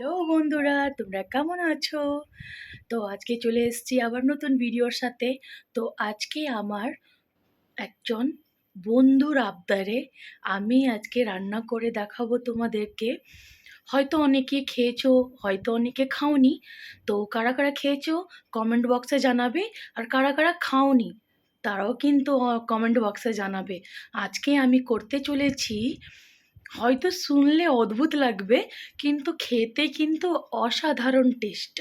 Hello বন্ধুরা, তোমরা কেমন আছো? তো আজকে চলে এসেছি আবার নতুন ভিডিওর সাথে। তো আজকে আমার একজন বন্ধুর আবদারে আমি আজকে রান্না করে দেখাবো তোমাদেরকে। হয়তো অনেকে খেয়েছো, হয়তো অনেকে খাওনি। তো কারা কারা খেয়েছো কমেন্ট বক্সে জানাবে, আর কারা কারা খাওনি তারাও কিন্তু কমেন্ট বক্সে জানাবে। আজকে আমি করতে চলেছি হয়তো শুনলে অদ্ভুত লাগবে, কিন্তু খেতে কিন্তু অসাধারণ টেস্ট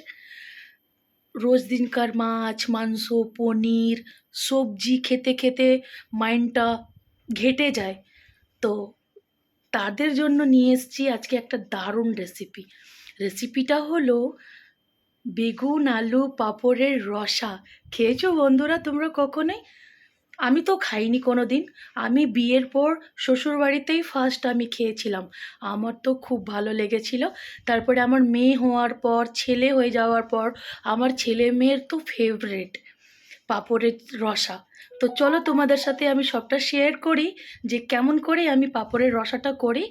রোজ দিনকার মাছ, মাংস, পনির, সবজি খেতে খেতে মাইন্ডটা ঘেটে যায়। তো তাদের জন্য নিয়ে এসেছি আজকে একটা দারুণ রেসিপি রেসিপিটা হলো বেগুন, আলু, পাঁপড়ের রসা। খেয়েছো বন্ধুরা তোমরা কখনোই? আমি তো খাইনি কোনো দিন আমি বিয়ের পর শ্বশুরবাড়িতেই ফার্স্ট আমি খেয়েছিলাম। আমার তো খুব ভালো লেগেছিল। তারপরে আমার মেয়ে হওয়ার পর, ছেলে হয়ে যাওয়ার পর আমার ছেলে মেয়ের তো ফেভারেট পাঁপড়ের রসা। তো চলো তোমাদের সাথে আমি সবটা শেয়ার করি যে কেমন করে আমি পাঁপড়ের রসাটা করি।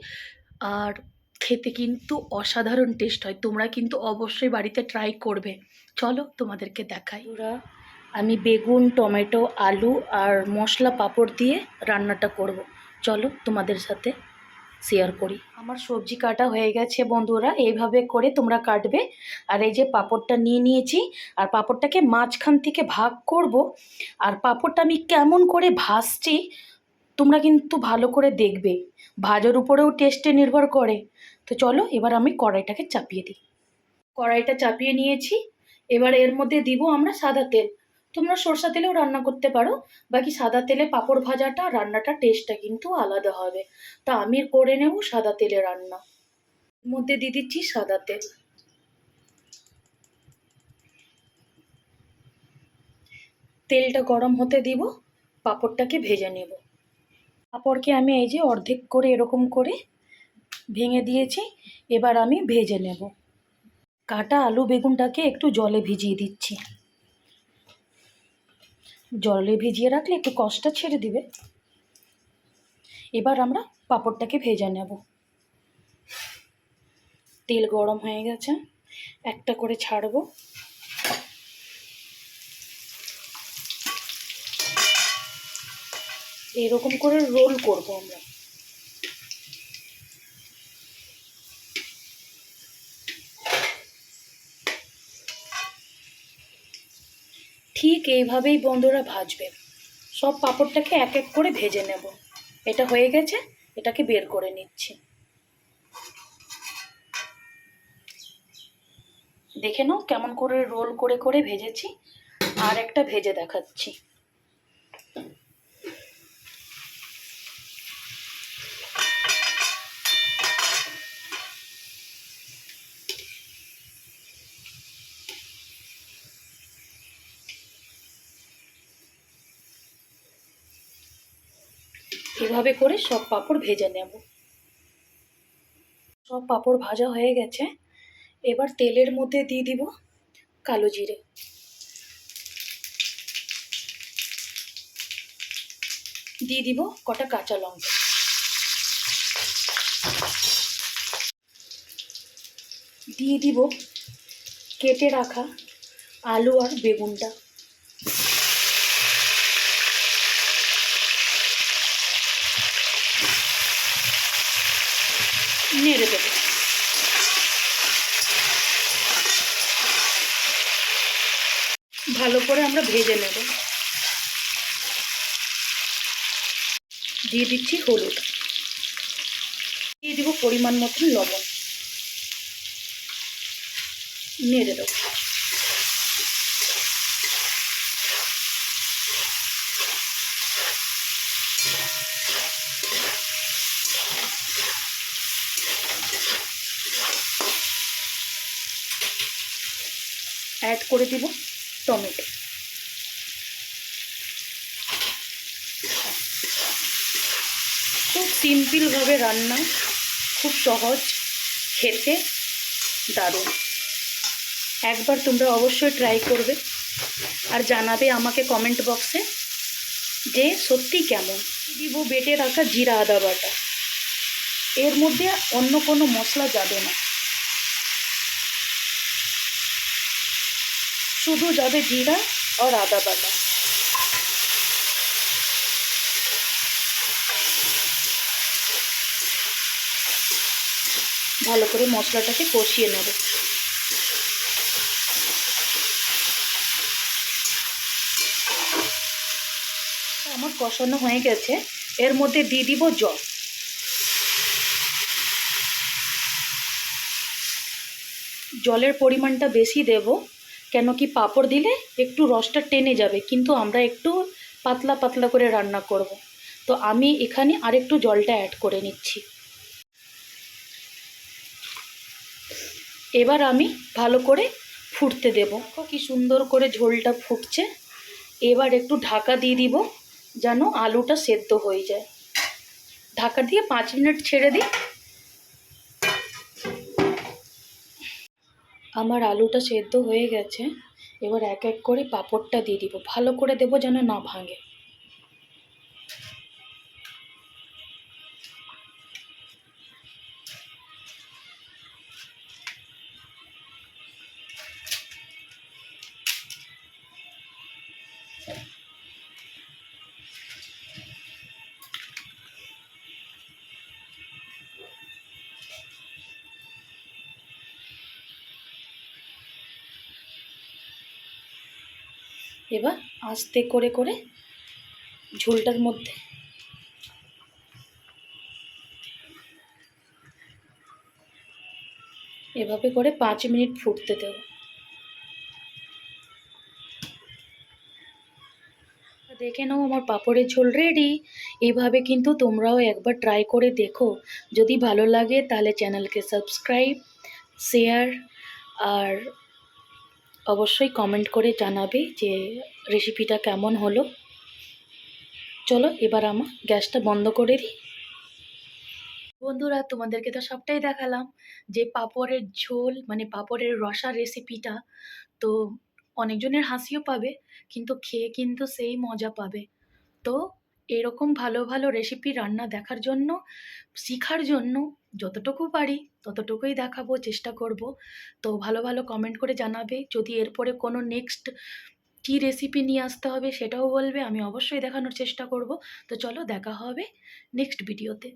আর খেতে কিন্তু অসাধারণ টেস্ট হয়। তোমরা কিন্তু অবশ্যই বাড়িতে ট্রাই করবে। চলো তোমাদেরকে দেখাই। ওরা আমি বেগুন, টমেটো, আলু আর মশলা পাঁপড় দিয়ে রান্নাটা করব। চলো তোমাদের সাথে শেয়ার করি। আমার সবজি কাটা হয়ে গেছে বন্ধুরা, এইভাবে করে তোমরা কাটবে। আর এই যে পাঁপড়টা নিয়ে নিয়েছি, আর পাঁপড়টাকে মাঝখান থেকে ভাগ করব। আর পাঁপড়টা আমি কেমন করে ভাজছি, তোমরা কিন্তু ভালো করে দেখবে। ভাজার উপরেও টেস্টে নির্ভর করে। তো চলো, এবার আমি কড়াইটাকে চাপিয়ে দিই। কড়াইটা চাপিয়ে নিয়েছি। এবার এর মধ্যে দিব আমরা সাদা তেল। তোমরা সরষা তেলেও রান্না করতে পারো, বাকি সাদা তেলে পাঁপড় ভাজাটা রান্নাটা টেস্টটা কিন্তু আলাদা হবে। তা আমি করে নেব সাদা তেলে রান্না। মধ্যে দিয়ে দিচ্ছি সাদা তেল। তেলটা গরম হতে দিব, পাঁপড়টাকে ভেজে নেব। পাঁপড়কে আমি এই যে অর্ধেক করে এরকম করে ভেঙে দিয়েছি, এবার আমি ভেজে নেব। কাটা আলু বেগুনটাকে একটু জলে ভিজিয়ে দিচ্ছি। জলে ভিজিয়ে রাখলে একটু কষ্টটা ছেড়ে দিবে। এবার আমরা পাঁপড়টাকে ভেজে নেব। তেল গরম হয়ে গেছে, একটা করে ছাড়বো। এরকম করে রোল করব আমরা। এইভাবেই বন্ধুরা ভাজবে। সব পাঁপড়টাকে এক এক করে ভেজে নেব। এটা হয়ে গেছে, এটাকে বের করে নিচ্ছি। দেখে নাও কেমন করে রোল করে করে ভেজেছি। আর একটা ভেজে দেখাচ্ছি। এভাবে করে সব পাঁপড় ভেজে নেব। সব পাঁপড় ভাজা হয়ে গেছে। এবার তেলের মধ্যে দিয়ে দিব কালো জিরে। দিয়ে দিব কটা কাঁচা লঙ্কা। দিয়ে দিব কেটে রাখা আলু আর বেগুনটা। নেড়ে দেবো। ভালো করে আমরা ভেজে নেব। দিয়ে দিচ্ছি হলুদ। দিয়ে দিব পরিমাণ মতন লবণ। নেড়ে দেবো। অ্যাড করে দিব টমেটো। খুব সিম্পলভাবে রান্না, খুব সহজ, খেতে দারুণ। একবার তোমরা অবশ্যই ট্রাই করবে আর জানাবে আমাকে কমেন্ট বক্সে যে সত্যি কেমন। দিব বেটে রাখা জিরা আদা বাটা। এর মধ্যে অন্য কোনো মশলা যাবে না। শুধু যাবে জিরা আর আদা বাটা। ভালো করে মশলাটাকে কষিয়ে নেব। আমার কষানো হয়ে গেছে, এর মধ্যে দিয়ে দিব জল। জলের পরিমাণটা বেশি দেব। কেন কি পাঁপড় দিলে একটু রসটা টেনে যাবে, কিন্তু আমরা একটু পাতলা পাতলা করে রান্না করব। তো আমি এখানে আরেকটু জলটা অ্যাড করে নিচ্ছি। এবার আমি ভালো করে ফুটতে দেব। কি সুন্দর করে ঝোলটা ফুটছে। এবার একটু ঢাকা দিয়ে দিব যেন আলুটা সেদ্ধ হয়ে যায়। ঢাকা দিয়ে পাঁচ মিনিট ছেড়ে দিই। আমার আলুটা সেদ্ধ হয়ে গেছে, এবার এক এক করে পাঁপড়টা দিয়ে দিব। ভালো করে দেবো যেন না ভাঙে। এবার আস্তে করে করে ঝোলটার মধ্যে এভাবে করে পাঁচ মিনিট ফুটতে দেব। দেখে নাও আমার পাঁপড়ের ঝোল রেডি এইভাবে কিন্তু তোমরাও একবার ট্রাই করে দেখো। যদি ভালো লাগে তাহলে চ্যানেলকে সাবস্ক্রাইব শেয়ার আর অবশ্যই কমেন্ট করে জানাবে যে রেসিপিটা কেমন হলো। চলো এবার আমার গ্যাসটা বন্ধ করে দিই। বন্ধুরা, তোমাদেরকে তো সবটাই দেখালাম যে পাঁপড়ের ঝোল মানে পাঁপড়ের রসা রেসিপিটা তো অনেকজনের হাসিও পাবে, কিন্তু খেয়ে কিন্তু সেই মজা পাবে। তো এরকম ভালো ভালো রেসিপি রান্না দেখার জন্য, শেখার জন্য যতটুকু পারি, ততটুকুই দেখাবো, চেষ্টা করব। তো ভালো ভালো কমেন্ট করে জানাবে। যদি এরপরে কোনো নেক্সট কি রেসিপি নিয়ে আসতে হবে সেটাও বলবে, আমি অবশ্যই দেখানোর চেষ্টা করব। তো চলো দেখা হবে নেক্সট ভিডিওতে